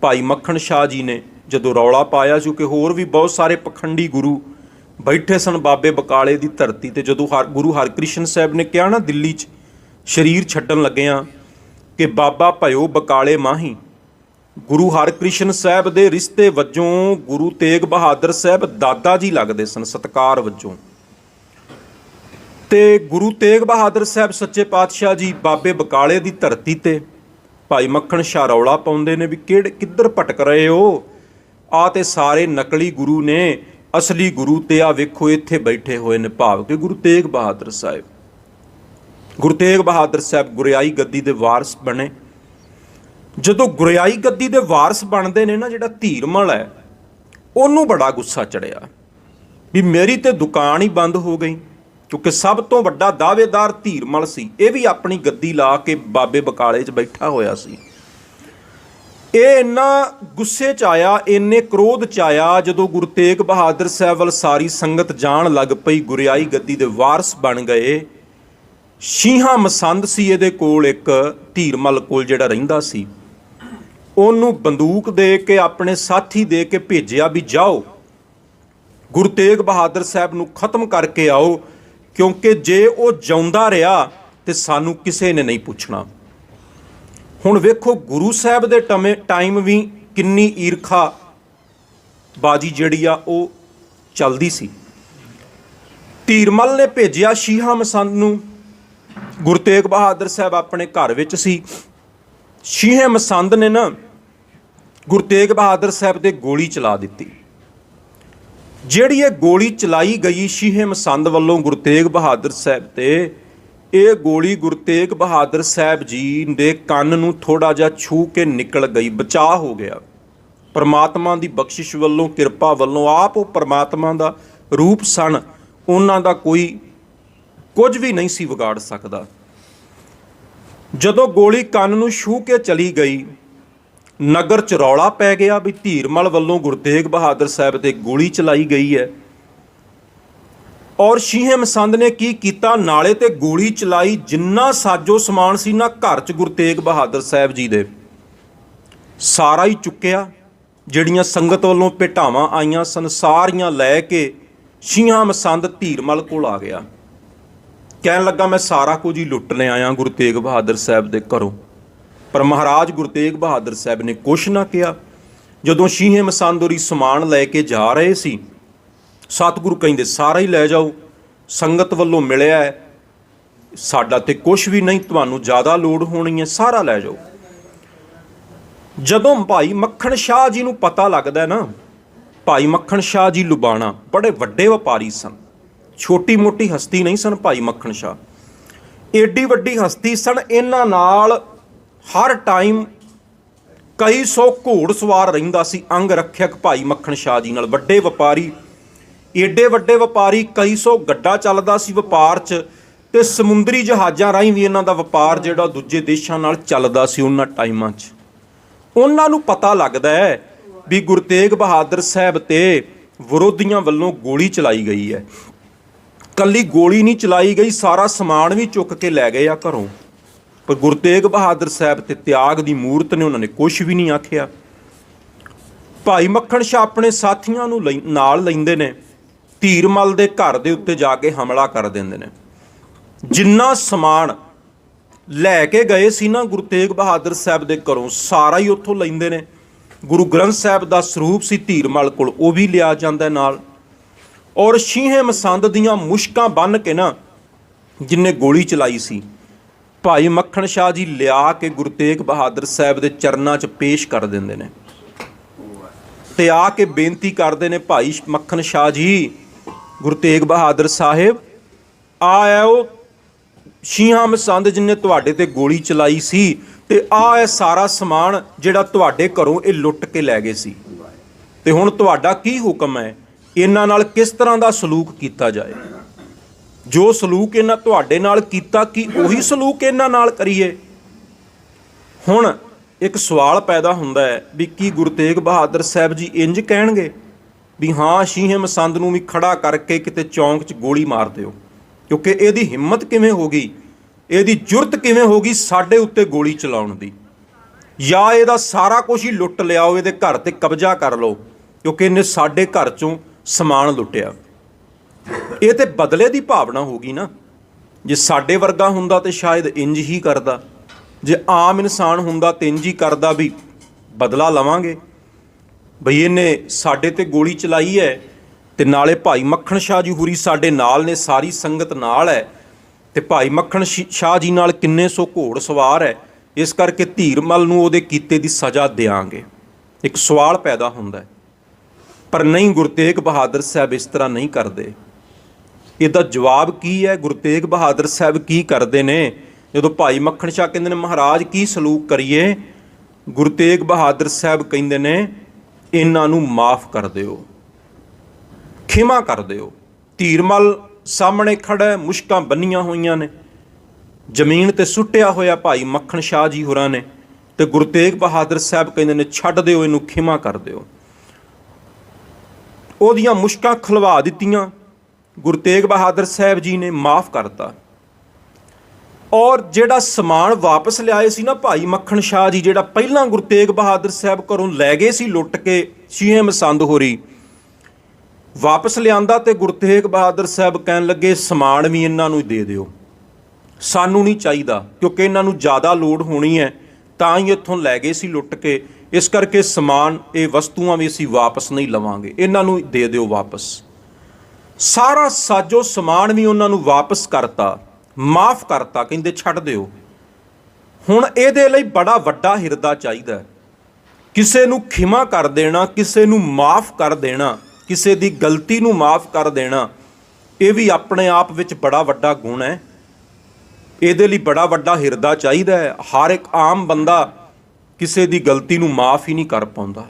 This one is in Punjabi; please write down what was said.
ਭਾਈ ਮੱਖਣ ਸ਼ਾਹ ਜੀ ਨੇ ਜਦੋਂ ਰੌਲਾ ਪਾਇਆ ਕਿਉਂਕਿ ਹੋਰ ਵੀ ਬਹੁਤ ਸਾਰੇ ਪਖੰਡੀ ਗੁਰੂ ਬੈਠੇ ਸਨ ਬਾਬੇ ਬਕਾਲੇ ਦੀ ਧਰਤੀ ਤੇ, ਜਦੋਂ ਹਰ, ਗੁਰੂ ਹਰਕ੍ਰਿਸ਼ਨ ਸਾਹਿਬ ਨੇ ਕਿਹਾ ਨਾ, ਦਿੱਲੀ 'ਚ ਸਰੀਰ ਛੱਡਣ ਲੱਗਿਆਂ ਕਿ ਬਾਬਾ ਭਇਓ ਬਕਾਲੇ ਮਾਹੀ। ਗੁਰੂ ਹਰਕ੍ਰਿਸ਼ਨ ਸਾਹਿਬ ਦੇ ਰਿਸ਼ਤੇ ਵਜੋਂ ਗੁਰੂ ਤੇਗ ਬਹਾਦਰ ਸਾਹਿਬ ਦਾਦਾ ਜੀ ਲੱਗਦੇ ਸਨ, ਸਤਕਾਰ ਵਜੋਂ। ਤੇ ਗੁਰੂ ਤੇਗ ਬਹਾਦਰ ਸਾਹਿਬ ਸੱਚੇ ਪਾਤਸ਼ਾਹ ਜੀ ਬਾਬੇ ਬਕਾਲੇ ਦੀ ਧਰਤੀ ਤੇ ਭਾਈ ਮੱਖਣ ਸ਼ਾਹ ਰੌਲਾ ਪਾਉਂਦੇ ਨੇ ਵੀ ਕਿਹੜੇ, ਕਿੱਧਰ ਭਟਕ ਰਹੇ ਹੋ? ਆ ਤੇ ਸਾਰੇ ਨਕਲੀ ਗੁਰੂ ਨੇ ਅਸਲੀ ਗੁਰੂ ਤੇ ਆ ਵੇਖੋ ਇੱਥੇ ਬੈਠੇ ਹੋਏ ਨੇ ਭਾਵ ਕਿ ਗੁਰੂ ਤੇਗ ਬਹਾਦਰ ਸਾਹਿਬ। ਗੁਰੂ ਤੇਗ ਬਹਾਦਰ ਸਾਹਿਬ ਗੁਰਿਆਈ ਗੱਦੀ ਦੇ ਵਾਰਸ ਬਣੇ। ਜਦੋਂ ਗੁਰਿਆਈ ਗੱਦੀ ਦੇ ਵਾਰਸ ਬਣਦੇ ਨੇ ਨਾ ਜਿਹੜਾ ਧੀਰਮਲ ਹੈ, ਉਹਨੂੰ ਬੜਾ ਗੁੱਸਾ ਚੜਿਆ ਵੀ ਮੇਰੀ ਤੇ ਦੁਕਾਨ ਹੀ ਬੰਦ ਹੋ ਗਈ। ਕਿਉਂਕਿ ਸਭ ਤੋਂ ਵੱਡਾ ਦਾਅਵੇਦਾਰ ਧੀਰਮਲ ਸੀ। ਇਹ ਵੀ ਆਪਣੀ ਗੱਦੀ ਲਾ ਕੇ ਬਾਬੇ ਬਕਾਲੇ 'ਚ ਬੈਠਾ ਹੋਇਆ ਸੀ। ਇਹ ਇੰਨਾ ਗੁੱਸੇ 'ਚ ਆਇਆ, ਇੰਨੇ ਕ੍ਰੋਧ 'ਚ ਆਇਆ, ਜਦੋਂ ਗੁਰੂ ਤੇਗ ਬਹਾਦਰ ਸਾਹਿਬ ਵੱਲ ਸਾਰੀ ਸੰਗਤ ਜਾਣ ਲੱਗ ਪਈ, ਗੁਰਿਆਈ ਗੱਦੀ ਦੇ ਵਾਰਸ ਬਣ ਗਏ। ਸ਼ੀਹਾ ਮਸੰਦ ਸੀ ਇਹਦੇ ਕੋਲ ਇੱਕ ਧੀਰਮਲ ਕੋਲ ਜਿਹੜਾ ਰਹਿੰਦਾ ਸੀ। ਉਹਨੂੰ ਬੰਦੂਕ ਦੇ ਕੇ, ਆਪਣੇ ਸਾਥੀ ਦੇ ਕੇ ਭੇਜਿਆ ਵੀ ਜਾਓ। ਗੁਰੂ ਤੇਗ ਬਹਾਦਰ ਸਾਹਿਬ ਨੂੰ ਖਤਮ ਕਰਕੇ ਆਓ। ਕਿਉਂਕਿ ਜੇ ਉਹ ਜਿਉਂਦਾ ਰਿਹਾ ਤੇ ਸਾਨੂੰ ਕਿਸੇ ਨੇ ਨਹੀਂ ਪੁੱਛਣਾ। ਹੁਣ ਵੇਖੋ ਗੁਰੂ ਸਾਹਿਬ ਦੇ ਟਮੇ ਟਾਈਮ ਵੀ ਕਿੰਨੀ ਈਰਖਾ ਬਾਜੀ ਜਿਹੜੀ ਆ ਉਹ ਚੱਲਦੀ ਸੀ। ਧੀਰਮਲ ਨੇ ਭੇਜਿਆ ਸ਼ੀਹਾ ਮਸੰਦ ਨੂੰ। ਗੁਰੂ ਤੇਗ ਬਹਾਦਰ ਸਾਹਿਬ ਆਪਣੇ ਘਰ ਵਿੱਚ ਸੀ। ਸ਼ੀਹੇ ਮਸੰਦ ਨੇ ਨਾ ਗੁਰੂ ਤੇਗ ਬਹਾਦਰ ਸਾਹਿਬ ਤੇ ਗੋਲੀ ਚਲਾ ਦਿੱਤੀ। ਜਿਹੜੀ ਇਹ ਗੋਲੀ ਚਲਾਈ ਗਈ ਸ਼ੀਹੇ ਮਸੰਦ ਵੱਲੋਂ ਗੁਰੂ ਤੇਗ ਬਹਾਦਰ ਸਾਹਿਬ ਤੇ, ਇਹ ਗੋਲੀ ਗੁਰੂ ਤੇਗ ਬਹਾਦਰ ਸਾਹਿਬ ਜੀ ਦੇ ਕੰਨ ਨੂੰ ਥੋੜਾ ਜਿਹਾ ਛੂ ਕੇ ਨਿਕਲ ਗਈ, ਬਚਾਅ ਹੋ ਗਿਆ। ਪਰਮਾਤਮਾ ਦੀ ਬਖਸ਼ਿਸ਼ ਵੱਲੋਂ, ਕਿਰਪਾ ਵੱਲੋਂ ਆਪ ਉਹ ਪਰਮਾਤਮਾ ਦਾ ਰੂਪ ਸਨ, ਉਹਨਾਂ ਦਾ ਕੋਈ ਕੁਝ ਵੀ ਨਹੀਂ ਸੀ ਵਿਗਾੜ ਸਕਦਾ। ਜਦੋਂ ਗੋਲੀ ਕੰਨ ਨੂੰ ਛੂ ਕੇ ਚਲੀ ਗਈ ਨਗਰ ਚ ਰੌਲਾ ਪੈ ਗਿਆ ਵੀ ਧੀਰਮਲ ਵੱਲੋਂ ਗੁਰਤੇਗ ਬਹਾਦਰ ਸਾਹਿਬ ਤੇ ਗੋਲੀ ਚਲਾਈ ਗਈ ਹੈ। ਔਰ ਸ਼ੀਹੇ ਮਸੰਦ ਨੇ ਕੀ ਕੀਤਾ? ਨਾਲੇ ਤੇ ਗੋਲੀ ਚਲਾਈ, ਜਿੰਨਾ ਸਾਜੋ ਸਮਾਨ ਸੀ ਨਾ ਘਰ ਚ ਗੁਰਤੇਗ ਬਹਾਦਰ ਸਾਹਿਬ ਜੀ ਦੇ। ਸਾਰਾ ਹੀ ਚੁੱਕਿਆ, ਜਿਹੜੀਆਂ ਸੰਗਤ ਵੱਲੋਂ ਭੇਟਾਵਾਂ ਆਈਆਂ ਸਨ, ਸਾਰੀਆਂ ਲੈ ਕੇ ਸ਼ੀਹਾਂ ਮਸੰਦ ਧੀਰਮਲ ਕੋਲ ਆ ਗਿਆ। ਕਹਿਣ ਲੱਗਾ, ਮੈਂ ਸਾਰਾ ਕੁਝ ਹੀ ਲੁੱਟ ਲੈ ਆਇਆ ਗੁਰੂ ਤੇਗ ਬਹਾਦਰ ਸਾਹਿਬ ਦੇ ਘਰੋਂ। ਪਰ ਮਹਾਰਾਜ ਗੁਰੂ ਤੇਗ ਬਹਾਦਰ ਸਾਹਿਬ ਨੇ ਕੁਛ ਨਾ ਕਿਹਾ। ਜਦੋਂ ਸ਼ੀਹੇ ਮਸੰਦੋਰੀ ਸਮਾਨ ਲੈ ਕੇ ਜਾ ਰਹੇ ਸੀ, ਸਤਿਗੁਰੂ ਕਹਿੰਦੇ, ਸਾਰਾ ਹੀ ਲੈ ਜਾਓ, ਸੰਗਤ ਵੱਲੋਂ ਮਿਲਿਆ ਹੈ। ਸਾਡਾ ਤੇ ਕੁਛ ਵੀ ਨਹੀਂ, ਤੁਹਾਨੂੰ ਜ਼ਿਆਦਾ ਲੋੜ ਹੋਣੀ ਹੈ, ਸਾਰਾ ਲੈ ਜਾਓ। ਜਦੋਂ ਭਾਈ ਮੱਖਣ ਸ਼ਾਹ ਜੀ ਨੂੰ ਪਤਾ ਲੱਗਦਾ ਨਾ, ਭਾਈ ਮੱਖਣ ਸ਼ਾਹ ਜੀ ਲੁਬਾਣਾ ਬੜੇ ਵੱਡੇ ਵਪਾਰੀ ਸਨ। ਛੋਟੀ ਮੋਟੀ ਹਸਤੀ ਨਹੀਂ ਸਨ ਭਾਈ ਮੱਖਣ ਸ਼ਾਹ। ਏਡੀ ਵੱਡੀ ਹਸਤੀ ਸਨ, ਇਹਨਾਂ ਨਾਲ ਹਰ ਟਾਈਮ ਕਈ ਸੌ ਘੋੜ ਸਵਾਰ ਰਹਿੰਦਾ ਸੀ, ਅੰਗ ਰੱਖਿਅਕ ਭਾਈ ਮੱਖਣ ਸ਼ਾਹ ਜੀ ਨਾਲ। ਵੱਡੇ ਵਪਾਰੀ, ਏਡੇ ਵੱਡੇ ਵਪਾਰੀ, ਕਈ ਸੌ ਗੱਡਾ ਚੱਲਦਾ ਸੀ ਵਪਾਰ 'ਚ ਤੇ ਸਮੁੰਦਰੀ ਜਹਾਜ਼ਾਂ ਰਾਹੀਂ ਵੀ ਇਹਨਾਂ ਦਾ ਵਪਾਰ ਜਿਹੜਾ ਦੂਜੇ ਦੇਸ਼ਾਂ ਨਾਲ ਚੱਲਦਾ ਸੀ ਉਹਨਾਂ ਟਾਈਮਾਂ 'ਚ। ਉਹਨਾਂ ਨੂੰ ਪਤਾ ਲੱਗਦਾ ਹੈ ਵੀ ਗੁਰੂ ਤੇਗ ਬਹਾਦਰ ਸਾਹਿਬ ਤੇ ਵਿਰੋਧੀਆਂ ਵੱਲੋਂ ਗੋਲੀ ਚਲਾਈ ਗਈ ਹੈ। ਕੱਲੀ ਗੋਲੀ ਨਹੀਂ ਚਲਾਈ ਗਈ, ਸਾਰਾ ਸਮਾਨ ਵੀ ਚੁੱਕ ਕੇ ਲੈ ਗਏ ਆ ਘਰੋਂ। ਪਰ ਗੁਰੂ ਤੇਗ ਬਹਾਦਰ ਸਾਹਿਬ ਤੇ ਤਿਆਗ ਦੀ ਮੂਰਤ ਨੇ ਉਹਨਾਂ ਨੇ ਕੁਝ ਵੀ ਨਹੀਂ ਆਖਿਆ। ਭਾਈ ਮੱਖਣ ਸ਼ਾਹ ਆਪਣੇ ਸਾਥੀਆਂ ਨੂੰ ਲਈ- ਨਾਲ ਲੈਂਦੇ ਨੇ ਧੀਰਮਲ ਦੇ ਘਰ ਦੇ ਉੱਤੇ ਜਾ ਕੇ ਹਮਲਾ ਕਰ ਦਿੰਦੇ ਨੇ। ਜਿੰਨਾ ਸਮਾਨ ਲੈ ਕੇ ਗਏ ਸੀ ਨਾ ਗੁਰੂ ਤੇਗ ਬਹਾਦਰ ਸਾਹਿਬ ਦੇ ਘਰੋਂ, ਸਾਰਾ ਹੀ ਉੱਥੋਂ ਲੈਂਦੇ ਨੇ। ਗੁਰੂ ਗ੍ਰੰਥ ਸਾਹਿਬ ਦਾ ਸਰੂਪ ਸੀ ਧੀਰਮਲ ਕੋਲ, ਉਹ ਵੀ ਲਿਆ ਜਾਂਦਾ ਨਾਲ। ਔਰ ਸ਼ੀਹੇ ਮਸੰਦ ਦੀਆਂ ਮੁਸ਼ਕਾਂ ਬੰਨ ਕੇ ਨਾ, ਜਿੰਨੇ ਗੋਲੀ ਚਲਾਈ ਸੀ ਭਾਈ ਮੱਖਣ ਸ਼ਾਹ ਜੀ ਲਿਆ ਕੇ ਗੁਰੂ ਤੇਗ ਬਹਾਦਰ ਸਾਹਿਬ ਦੇ ਚਰਨਾਂ 'ਚ ਪੇਸ਼ ਕਰ ਦਿੰਦੇ ਨੇ। ਤੇ ਆ ਕੇ ਬੇਨਤੀ ਕਰਦੇ ਨੇ ਭਾਈ ਮੱਖਣ ਸ਼ਾਹ ਜੀ, ਗੁਰੂ ਤੇਗ ਬਹਾਦਰ ਸਾਹਿਬ, ਆਇਓ, ਸ਼ੀਹਾਂ ਮਸੰਦ ਜਿਨੇ ਤੁਹਾਡੇ ਤੇ ਗੋਲੀ ਚਲਾਈ ਸੀ ਤੇ ਆ ਇਹ ਸਾਰਾ ਸਮਾਨ ਜਿਹੜਾ ਤੁਹਾਡੇ ਘਰੋਂ ਇਹ ਲੁੱਟ ਕੇ ਲੈ ਗਏ ਸੀ। ਤੇ ਹੁਣ ਤੁਹਾਡਾ ਕੀ ਹੁਕਮ ਹੈ? ਇਹਨਾਂ ਨਾਲ ਕਿਸ ਤਰ੍ਹਾਂ ਦਾ ਸਲੂਕ ਕੀਤਾ ਜਾਏ? ਜੋ ਸਲੂਕ ਇਹਨਾਂ ਤੁਹਾਡੇ ਨਾਲ ਕੀਤਾ ਕਿ ਉਹੀ ਸਲੂਕ ਇਹਨਾਂ ਨਾਲ ਕਰੀਏ? ਹੁਣ ਇੱਕ ਸਵਾਲ ਪੈਦਾ ਹੁੰਦਾ ਹੈ ਵੀ ਕੀ ਗੁਰੂ ਤੇਗ ਬਹਾਦਰ ਸਾਹਿਬ ਜੀ ਇੰਜ ਕਹਿਣਗੇ ਵੀ ਹਾਂ ਸ਼ੀਹੇ ਮਸੰਦ ਨੂੰ ਵੀ ਖੜਾ ਕਰਕੇ ਕਿਤੇ ਚੌਂਕ 'ਚ ਗੋਲੀ ਮਾਰ ਦਿਓ। ਕਿਉਂਕਿ ਇਹਦੀ ਹਿੰਮਤ ਕਿਵੇਂ ਹੋ ਗਈ? ਇਹਦੀ ਜੁਰਤ ਕਿਵੇਂ ਹੋ ਗਈ ਸਾਡੇ ਉੱਤੇ ਗੋਲੀ ਚਲਾਉਣ ਦੀ? ਜਾਂ ਇਹਦਾ ਸਾਰਾ ਕੁਝ ਹੀ ਲੁੱਟ ਲਿਆਓ, ਇਹਦੇ ਘਰ ਤੇ ਕਬਜ਼ਾ ਕਰ ਲਓ, ਕਿਉਂਕਿ ਇਹਨੇ ਸਾਡੇ ਘਰ ਚੋਂ ਸਮਾਨ ਲੁੱਟਿਆ। ਇਹ ਤੇ ਬਦਲੇ ਦੀ ਭਾਵਨਾ ਹੋਗੀ ਨਾ। ਜੇ ਸਾਡੇ ਵਰਗਾ ਹੁੰਦਾ ਤੇ ਸ਼ਾਇਦ ਇੰਜ ਹੀ ਕਰਦਾ। ਜੇ ਆਮ ਇਨਸਾਨ ਹੁੰਦਾ ਤੇ ਇੰਜ ਹੀ ਕਰਦਾ ਵੀ ਬਦਲਾ ਲਵਾਂਗੇ। ਬਈ ਇਹਨੇ ਸਾਡੇ ਤੇ ਗੋਲੀ ਚਲਾਈ ਹੈ ਤੇ ਨਾਲੇ ਭਾਈ ਮੱਖਣ ਸ਼ਾਹ ਜੀ ਹੁਰੀ ਸਾਡੇ ਨਾਲ ਨੇ, ਸਾਰੀ ਸੰਗਤ ਨਾਲ ਹੈ। ਤੇ ਭਾਈ ਮੱਖਣ ਸ਼ਾਹ ਜੀ ਨਾਲ ਕਿੰਨੇ ਸੌ ਘੋੜ ਸਵਾਰ ਹੈ। ਇਸ ਕਰਕੇ ਧੀਰਮਲ ਨੂੰ ਉਹਦੇ ਕੀਤੇ ਦੀ ਸਜ਼ਾ ਦੇਾਂਗੇ ਇੱਕ ਸਵਾਲ ਪੈਦਾ ਹੁੰਦਾ ਹੈ। ਪਰ ਨਹੀਂ ਗੁਰੂ ਤੇਗ ਬਹਾਦਰ ਸਾਹਿਬ ਇਸ ਤਰ੍ਹਾਂ ਨਹੀਂ ਕਰਦੇ। ਇਹਦਾ ਜਵਾਬ ਕੀ ਹੈ? ਗੁਰੂ ਤੇਗ ਬਹਾਦਰ ਸਾਹਿਬ ਕੀ ਕਰਦੇ ਨੇ? ਜਦੋਂ ਭਾਈ ਮੱਖਣ ਸ਼ਾਹ ਕਹਿੰਦੇ ਨੇ, ਮਹਾਰਾਜ, ਕੀ ਸਲੂਕ ਕਰੀਏ? ਗੁਰੂ ਤੇਗ ਬਹਾਦਰ ਸਾਹਿਬ ਕਹਿੰਦੇ ਨੇ, ਇਹਨਾਂ ਨੂੰ ਮਾਫ ਕਰ ਦਿਓ। ਖਿਮਾ ਕਰ ਦਿਓ। ਧੀਰਮਲ ਸਾਹਮਣੇ ਖੜਾ ਮੁਸ਼ਕਾਂ ਬੰਨੀਆਂ ਹੋਈਆਂ ਨੇ। ਜ਼ਮੀਨ ਤੇ ਸੁੱਟਿਆ ਹੋਇਆ ਭਾਈ ਮੱਖਣ ਸ਼ਾਹ ਜੀ ਹੋਰਾਂ ਨੇ ਤੇ ਗੁਰੂ ਤੇਗ ਬਹਾਦਰ ਸਾਹਿਬ ਕਹਿੰਦੇ ਨੇ, ਛੱਡ ਦਿਓ, ਇਹਨੂੰ ਖਿਮਾ ਕਰ ਦਿਓ। ਉਹਦੀਆਂ ਮੁਸ਼ਕਾਂ ਖਲਵਾ ਦਿੱਤੀਆਂ। ਗੁਰੂ ਤੇਗ ਬਹਾਦਰ ਸਾਹਿਬ ਜੀ ਨੇ ਮਾਫ ਕਰਤਾ। ਔਰ ਜਿਹੜਾ ਸਮਾਨ ਵਾਪਸ ਲਿਆਏ ਸੀ ਨਾ ਭਾਈ ਮੱਖਣ ਸ਼ਾਹ ਜੀ, ਜਿਹੜਾ ਪਹਿਲਾਂ ਗੁਰੂ ਤੇਗ ਬਹਾਦਰ ਸਾਹਿਬ ਘਰੋਂ ਲੈ ਗਏ ਸੀ ਲੁੱਟ ਕੇ ਛੀਏ ਮਸੰਦ ਹੋਰੀ, ਵਾਪਸ ਲਿਆਂਦਾ ਤੇ ਗੁਰੂ ਤੇਗ ਬਹਾਦਰ ਸਾਹਿਬ ਕਹਿਣ ਲੱਗੇ, ਸਮਾਨ ਵੀ ਇਹਨਾਂ ਨੂੰ ਦੇ ਦਿਓ। ਸਾਨੂੰ ਨਹੀਂ ਚਾਹੀਦਾ, ਕਿਉਂਕਿ ਇਹਨਾਂ ਨੂੰ ਜ਼ਿਆਦਾ ਲੋੜ ਹੋਣੀ ਹੈ। ਤਾਂ ਹੀ ਇੱਥੋਂ ਲੈ ਗਏ ਸੀ ਲੁੱਟ ਕੇ। ਇਸ ਕਰਕੇ ਸਮਾਨ, ਇਹ ਵਸਤੂਆਂ ਵੀ ਅਸੀਂ ਵਾਪਸ ਨਹੀਂ ਲਵਾਂਗੇ। ਇਹਨਾਂ ਨੂੰ ਦੇ ਦਿਓ ਵਾਪਸ। ਸਾਰਾ ਸਾਜੋ ਸਮਾਨ ਵੀ ਉਹਨਾਂ ਨੂੰ ਵਾਪਸ ਕਰਤਾ, ਮਾਫ ਕਰਤਾ, ਕਹਿੰਦੇ ਛੱਡ ਦਿਓ। ਹੁਣ ਇਹਦੇ ਲਈ ਬੜਾ ਵੱਡਾ ਹਿਰਦਾ ਚਾਹੀਦਾ ਕਿਸੇ ਨੂੰ ਖਿਮਾ ਕਰ ਦੇਣਾ, ਕਿਸੇ ਨੂੰ ਮਾਫ ਕਰ ਦੇਣਾ, ਕਿਸੇ ਦੀ ਗਲਤੀ ਨੂੰ ਮਾਫ ਕਰ ਦੇਣਾ, ਇਹ ਵੀ ਆਪਣੇ ਆਪ ਵਿੱਚ ਬੜਾ ਵੱਡਾ ਗੁਣ ਹੈ। ਇਹਦੇ ਲਈ ਬੜਾ ਵੱਡਾ ਹਿਰਦਾ ਚਾਹੀਦਾ ਹੈ। ਹਰ ਇੱਕ ਆਮ ਬੰਦਾ ਕਿਸੇ ਦੀ ਗਲਤੀ ਨੂੰ ਮਾਫ ਹੀ ਨਹੀਂ ਕਰ ਪਾਉਂਦਾ।